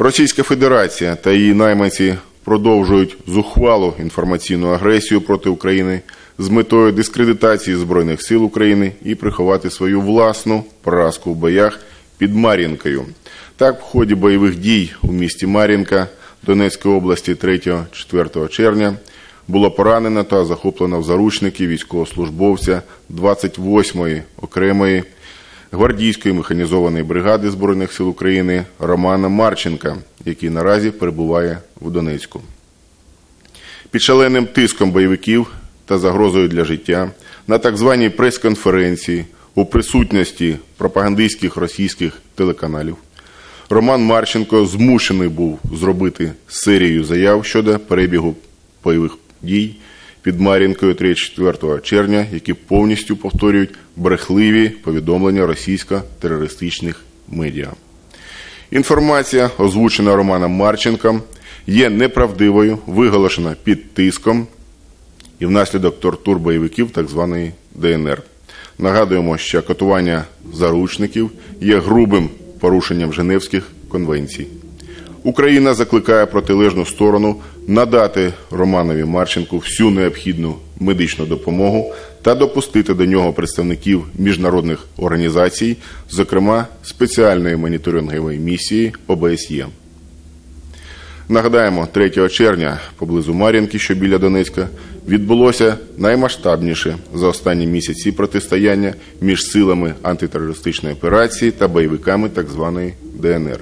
Російська Федерація та її найманці продовжують зухвалу інформаційну агресію проти України з метою дискредитації Збройних сил України і приховати свою власну поразку в боях під Мар'їнкою. Так, в ході бойових дій у місті Мар'їнка Донецької області 3-4 червня було поранено та захоплено в заручники військовослужбовця 28-ї окремої гвардійської механізованої бригади Збройних сил України Романа Марченка, який наразі перебуває в Донецьку. Під шаленим тиском бойовиків та загрозою для життя на так званій прес-конференції у присутності пропагандистських російських телеканалів Роман Марченко змушений був зробити серію заяв щодо перебігу бойових дій під Мар'їнкою 3-4 червня, які повністю повторюють брехливі повідомлення російсько-терористичних медіа. Інформація, озвучена Романом Марченком, є неправдивою, виголошена під тиском і внаслідок тортур бойовиків так званої ДНР. Нагадуємо, що катування заручників є грубим порушенням Женевських конвенцій. Україна закликає протилежну сторону надати Романові Марченку всю необхідну медичну допомогу та допустити до нього представників міжнародних організацій, зокрема спеціальної моніторингової місії ОБСЄ. Нагадаємо, 3 червня поблизу Мар'їнки, що біля Донецька, відбулося наймасштабніше за останні місяці протистояння між силами антитерористичної операції та бойовиками так званої ДНР.